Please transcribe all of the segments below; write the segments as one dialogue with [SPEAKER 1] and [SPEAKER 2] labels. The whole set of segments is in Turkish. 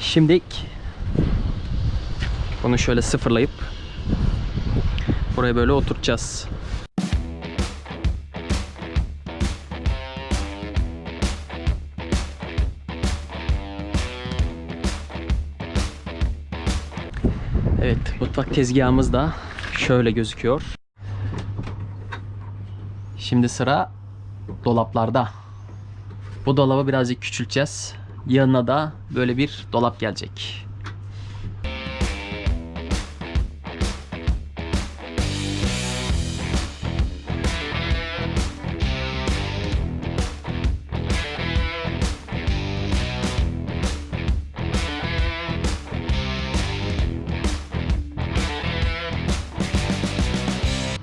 [SPEAKER 1] Şimdi bunu şöyle sıfırlayıp buraya böyle oturtacağız. Evet, mutfak tezgahımız da şöyle gözüküyor. Şimdi sıra dolaplarda. Bu dolabı birazcık küçülteceğiz. Yanına da böyle bir dolap gelecek.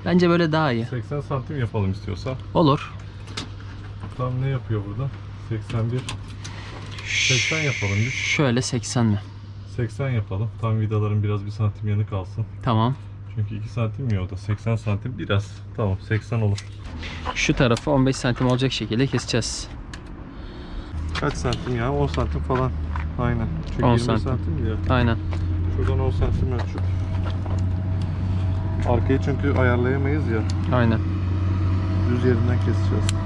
[SPEAKER 1] Bence böyle daha iyi.
[SPEAKER 2] 80 santim yapalım istiyorsa.
[SPEAKER 1] Olur.
[SPEAKER 2] Tam ne yapıyor burada? 81. 80 yapalım biz.
[SPEAKER 1] Şöyle 80 mi?
[SPEAKER 2] 80 yapalım. Tam vidaların biraz bir santim yanı kalsın.
[SPEAKER 1] Tamam.
[SPEAKER 2] Çünkü 2 santim ya o da. 80 santim biraz. Tamam 80 olur.
[SPEAKER 1] Şu tarafı 15 santim olacak şekilde keseceğiz.
[SPEAKER 2] Kaç santim ya? 10 santim falan. Aynen. Çünkü
[SPEAKER 1] 10
[SPEAKER 2] 20
[SPEAKER 1] santim.
[SPEAKER 2] santim ya.
[SPEAKER 1] Aynen.
[SPEAKER 2] Şuradan 10 santim ölçüp. Arkayı çünkü ayarlayamayız ya.
[SPEAKER 1] Aynen.
[SPEAKER 2] Düz yerinden keseceğiz.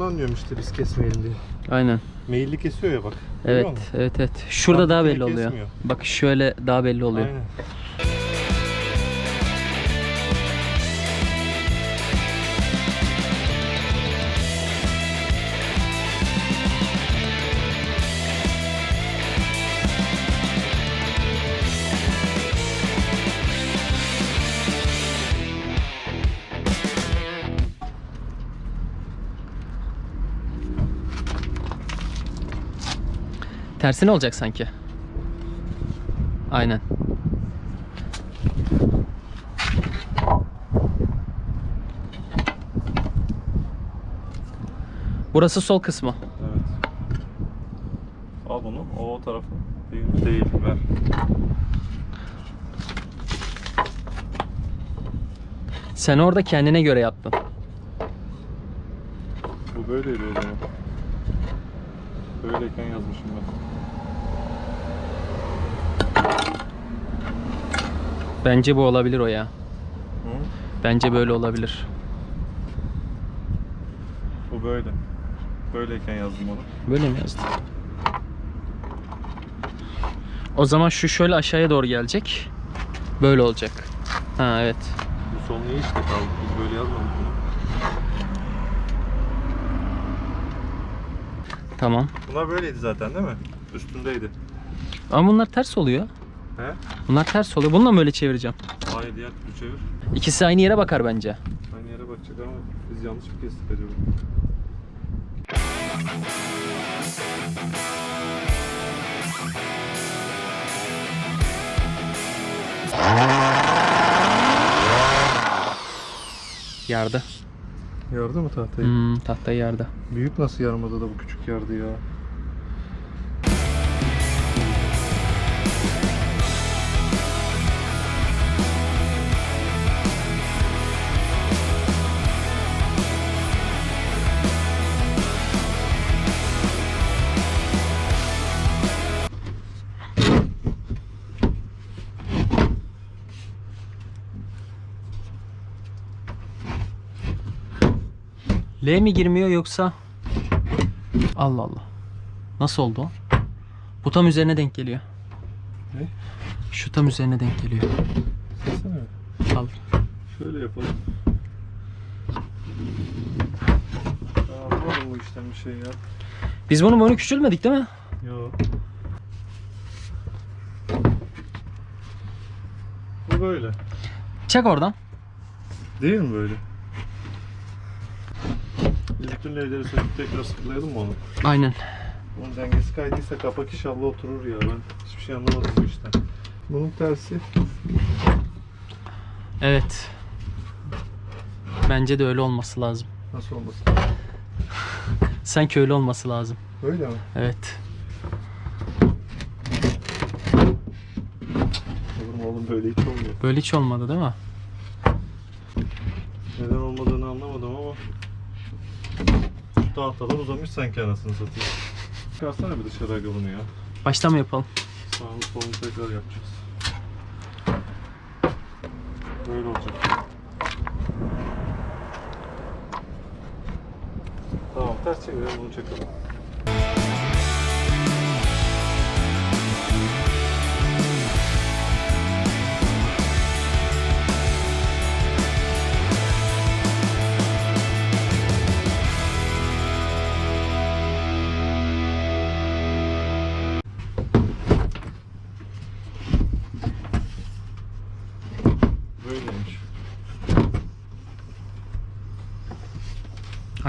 [SPEAKER 2] Bundan diyorum işte biz kesmeyelim diye.
[SPEAKER 1] Aynen.
[SPEAKER 2] Meyilli kesiyor ya bak.
[SPEAKER 1] Evet, evet, evet. Şurada daha
[SPEAKER 2] Arkadaki
[SPEAKER 1] belli oluyor.
[SPEAKER 2] kesmiyor.
[SPEAKER 1] Bak şöyle daha belli oluyor.
[SPEAKER 2] Aynen.
[SPEAKER 1] Tersine olacak sanki. Aynen. Burası sol kısmı.
[SPEAKER 2] Evet. Al bunu. O, o tarafı. Değil, değil. Ver.
[SPEAKER 1] Sen orada kendine göre yaptın.
[SPEAKER 2] Bu böyleydi o zaman. Böyleyken yazmışım ben.
[SPEAKER 1] Bence bu olabilir o ya.
[SPEAKER 2] Hı?
[SPEAKER 1] Bence böyle olabilir.
[SPEAKER 2] Bu böyle. Böyleyken yazdım onu.
[SPEAKER 1] Böyle mi yazdın? O zaman şu şöyle aşağıya doğru gelecek. Böyle olacak. Ha evet.
[SPEAKER 2] Bu son iyi işte kaldı. Biz böyle yazmadık.
[SPEAKER 1] Tamam.
[SPEAKER 2] Bunlar böyleydi zaten değil mi? Üstündeydi.
[SPEAKER 1] Ama bunlar ters oluyor.
[SPEAKER 2] He?
[SPEAKER 1] Bunlar ters oluyor. Bununla mı öyle çevireceğim?
[SPEAKER 2] Hayır diğer türlü çevir.
[SPEAKER 1] İkisi aynı yere bakar bence.
[SPEAKER 2] Aynı yere bakacak ama biz yanlış mı kestik acaba?
[SPEAKER 1] Yardı.
[SPEAKER 2] Yardı mı tahtayı?
[SPEAKER 1] Hmm, tahtayı yardı.
[SPEAKER 2] Büyük nasıl yarmadı da bu küçük yardı ya?
[SPEAKER 1] L mi girmiyor yoksa? Allah Allah. Nasıl oldu o? Bu tam üzerine denk geliyor.
[SPEAKER 2] Ne?
[SPEAKER 1] Şu tam üzerine denk geliyor.
[SPEAKER 2] Sesene.
[SPEAKER 1] Al.
[SPEAKER 2] Şöyle yapalım. Ya anlamadım bu işten bir şey ya.
[SPEAKER 1] Biz bunu boynu küçülmedik değil mi?
[SPEAKER 2] Yo. Bu böyle.
[SPEAKER 1] Çek oradan.
[SPEAKER 2] Değil mi böyle? Bütün L'leri söküp tekrar sıkılayalım mı onu?
[SPEAKER 1] Aynen.
[SPEAKER 2] Bunun dengesi kaydıysa kapak inşallah oturur ya. Ben hiçbir şey anlamadım bu işten. Bunun tersi.
[SPEAKER 1] Evet. Bence de öyle olması lazım.
[SPEAKER 2] Nasıl olmasın?
[SPEAKER 1] Sanki öyle olması lazım.
[SPEAKER 2] Böyle mi?
[SPEAKER 1] Evet.
[SPEAKER 2] Olur mu oğlum böyle hiç olmuyor.
[SPEAKER 1] Böyle hiç olmadı değil mi?
[SPEAKER 2] Neden olmadığını anlamadım ama şu tahtadan uzamış sanki anasını satayım. Çıkarsana bir dışarı bunu ya.
[SPEAKER 1] Baştan mı yapalım?
[SPEAKER 2] Sağını solunu tekrar yapacağız. Böyle olacak. Tamam ters çevirelim bunu çakalım.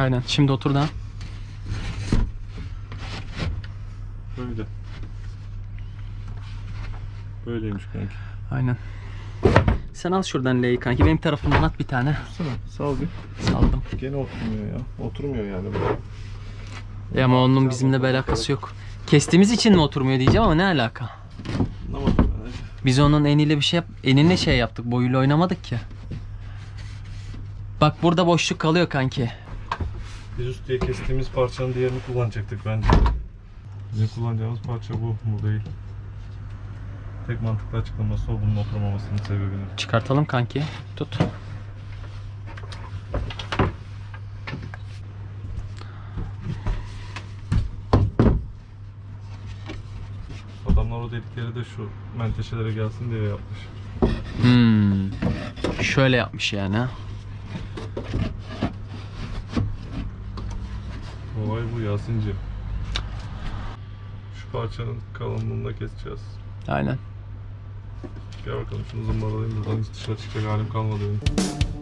[SPEAKER 1] Aynen. Şimdi otur da.
[SPEAKER 2] Böyle. Böyleymiş kanki.
[SPEAKER 1] Aynen. Sen al şuradan L'yi kanki. Benim tarafımdan at bir tane.
[SPEAKER 2] Sana sal bir.
[SPEAKER 1] Saldım.
[SPEAKER 2] Gene oturmuyor ya. Oturmuyor yani bu.
[SPEAKER 1] E ama onun bizimle bir alakası yok. Kestiğimiz için mi oturmuyor diyeceğim ama ne alaka?
[SPEAKER 2] Anlamadım ben.
[SPEAKER 1] Biz onun eniyle bir şey yap eninle şey yaptık. Boyuyla oynamadık ki. Bak burada boşluk kalıyor kanki.
[SPEAKER 2] Biz üst diye kestiğimiz parçanın diğerini kullanacaktık bence. Bizim kullanacağımız parça bu, bu değil. Tek mantıklı açıklaması o bunun oturmamasının sebebini.
[SPEAKER 1] Çıkartalım kanki. Tut.
[SPEAKER 2] Adamlar o dedikleri de şu menteşelere gelsin diye yapmış.
[SPEAKER 1] Hmm. Şöyle yapmış yani. ha.
[SPEAKER 2] Olay bu Yasinci. Şu parçanın kalınlığını da keseceğiz.
[SPEAKER 1] Aynen.
[SPEAKER 2] Gel bakalım şunu zımbaralayayım buradan hiç dışarı çıkacak halim kalmadı benim.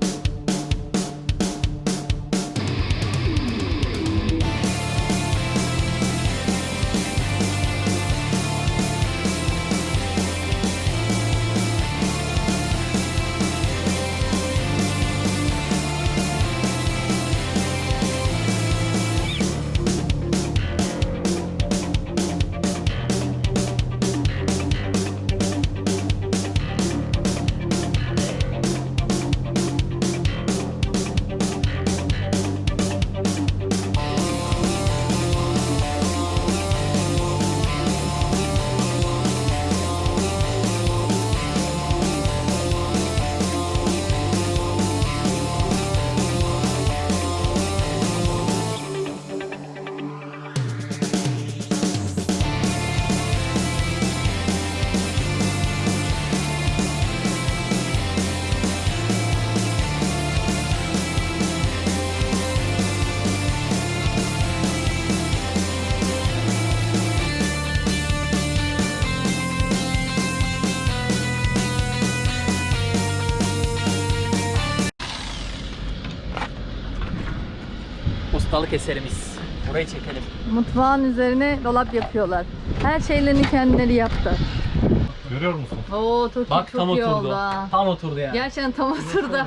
[SPEAKER 1] Ustalık eserimiz. Burayı çekelim.
[SPEAKER 3] Mutfağın üzerine dolap yapıyorlar. Her şeylerini kendileri yaptı.
[SPEAKER 2] Görüyor musun?
[SPEAKER 3] Oo çok,
[SPEAKER 1] Bak
[SPEAKER 3] çok
[SPEAKER 1] tam
[SPEAKER 3] iyi
[SPEAKER 1] oturdu.
[SPEAKER 3] oldu ha.
[SPEAKER 1] Tam oturdu yani.
[SPEAKER 3] Gerçekten tam oturdu.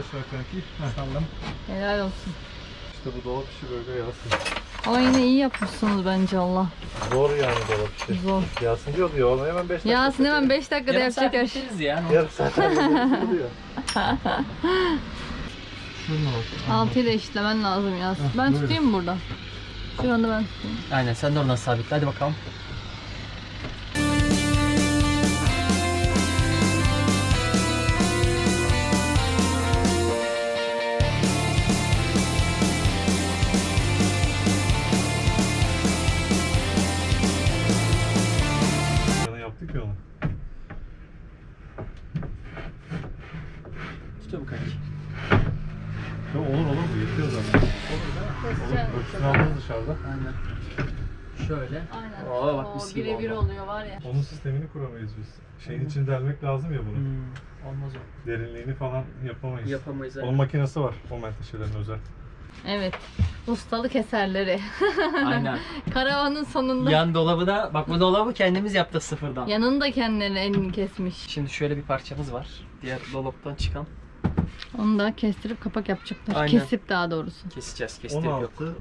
[SPEAKER 1] Saldım.
[SPEAKER 3] Helal olsun.
[SPEAKER 2] İşte bu dolap işi böyle Yasin.
[SPEAKER 3] Ama yine iyi yapmışsınız bence Allah.
[SPEAKER 2] Zor yani dolap işi.
[SPEAKER 3] Zor.
[SPEAKER 2] Yasin diyordu ya ona hemen 5 dakika.
[SPEAKER 3] Yasin hemen 5 dakikada
[SPEAKER 1] Yarım saat
[SPEAKER 3] yapacak her şey.
[SPEAKER 1] bitiririz ya.
[SPEAKER 2] Yarım saat diyor. Şuna bak.
[SPEAKER 3] Da eşitlemen lazım Yasin. Ben
[SPEAKER 2] böyle.
[SPEAKER 3] tutayım mı burada? Şu anda ben tutayım.
[SPEAKER 1] Aynen sen de oradan sabitle. Hadi bakalım.
[SPEAKER 2] Olur yetiyor zaten. Olur. Aldınız dışarıda.
[SPEAKER 1] Aynen. Şöyle.
[SPEAKER 3] Aynen.
[SPEAKER 1] Oo, bak mis gibi
[SPEAKER 3] birebir
[SPEAKER 1] oldu.
[SPEAKER 3] oluyor var ya.
[SPEAKER 2] Onun sistemini kuramayız biz. Şeyin için delmek lazım ya bunu.
[SPEAKER 1] Hmm, olmaz o.
[SPEAKER 2] Derinliğini falan yapamayız.
[SPEAKER 1] Yapamayız.
[SPEAKER 2] Onun makinesi var. O menteşelerin özel.
[SPEAKER 3] Evet. Ustalık eserleri.
[SPEAKER 1] Aynen.
[SPEAKER 3] Karavanın sonunda.
[SPEAKER 1] Yan dolabı da bak bu dolabı kendimiz yaptık sıfırdan.
[SPEAKER 3] Yanını da kendileri elini kesmiş.
[SPEAKER 1] Şimdi şöyle bir parçamız var. Diğer dolaptan çıkan.
[SPEAKER 3] Onu da kestirip kapak yapacaklar.
[SPEAKER 1] Aynen.
[SPEAKER 3] Kesip daha doğrusu.
[SPEAKER 1] Keseceğiz. Kestirip yok.
[SPEAKER 2] 16.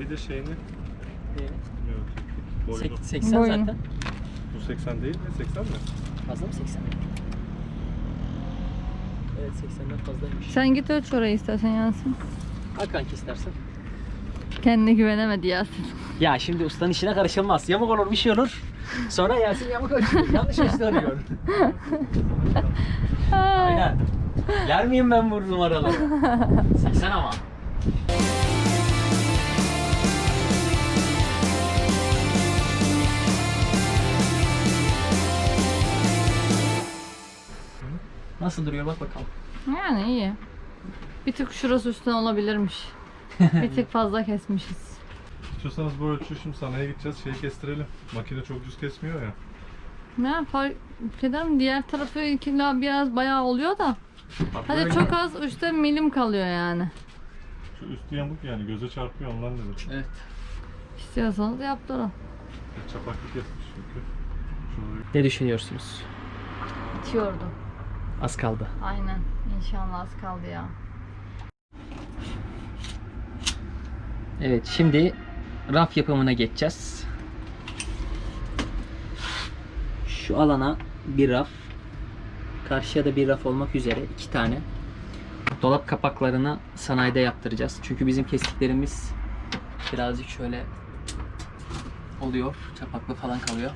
[SPEAKER 2] Bir de şeyini. Boyunu.
[SPEAKER 1] Sek- 80
[SPEAKER 3] Boyunu.
[SPEAKER 1] zaten.
[SPEAKER 2] Bu 80 değil mi? 80 mi?
[SPEAKER 1] Fazla mı 80? Evet 80'den fazlaymış.
[SPEAKER 3] Sen git ölç orayı istersen Yasin.
[SPEAKER 1] Hakan istersen.
[SPEAKER 3] Kendine güvenemedi Yasin.
[SPEAKER 1] Ya şimdi ustanın işine karışılmaz. Yamuk olur bir şey olur. Sonra Yasin yamuk ölçüyor. Yanlış ölçüde arıyor. Aynen. Yer miyim ben bu numaraları? 80 ama. Nasıl duruyor bak bakalım.
[SPEAKER 3] Yani iyi. Bir tık şurası üstten olabilirmiş. Bir tık fazla kesmişiz.
[SPEAKER 2] İstiyorsanız bu ölçüyü şimdi sanayiye gideceğiz. Şeyi kestirelim. Makine çok düz kesmiyor ya.
[SPEAKER 3] Ne fark ederim diğer tarafı ikila biraz bayağı oluyor da.
[SPEAKER 2] Bak
[SPEAKER 3] Hadi
[SPEAKER 2] böyle
[SPEAKER 3] çok az üstte milim kalıyor yani.
[SPEAKER 2] Şu üstü yamuk yani göze çarpıyor ondan dedim.
[SPEAKER 1] Evet.
[SPEAKER 3] İstiyorsanız yaptırın.
[SPEAKER 2] Çapaklı kesmiş çünkü. Şurayı
[SPEAKER 1] Ne düşünüyorsunuz?
[SPEAKER 3] Bitiyordu.
[SPEAKER 1] Az kaldı.
[SPEAKER 3] Aynen. İnşallah az kaldı ya.
[SPEAKER 1] Evet şimdi raf yapımına geçeceğiz. Şu alana bir raf, karşıya da bir raf olmak üzere iki tane. Dolap kapaklarını sanayide yaptıracağız. Çünkü bizim kestiklerimiz birazcık şöyle oluyor. Çapaklı falan kalıyor.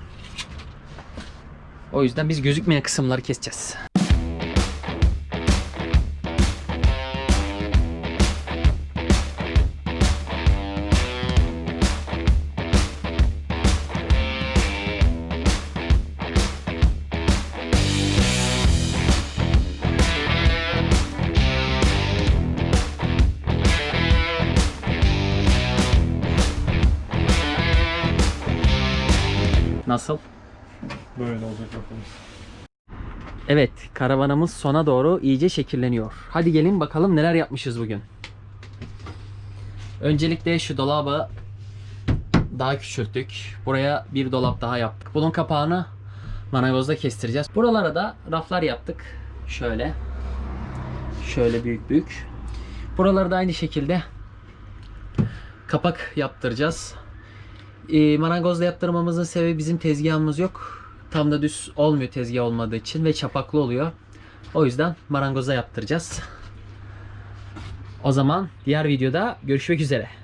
[SPEAKER 1] O yüzden biz gözükmeyen kısımları keseceğiz. Nasıl?
[SPEAKER 2] böyle olacak rafımız.
[SPEAKER 1] Evet, karavanımız sona doğru iyice şekilleniyor. Hadi gelin bakalım neler yapmışız bugün. Öncelikle şu dolabı daha küçülttük. Buraya bir dolap daha yaptık. Bunun kapağını manavozda kestireceğiz. Buralara da raflar yaptık. Şöyle. Şöyle büyük büyük. Buraları da aynı şekilde kapak yaptıracağız. E, marangozla yaptırmamızın sebebi bizim tezgahımız yok. Tam da düz olmuyor tezgah olmadığı için ve çapaklı oluyor. O yüzden marangoza yaptıracağız. O zaman diğer videoda görüşmek üzere.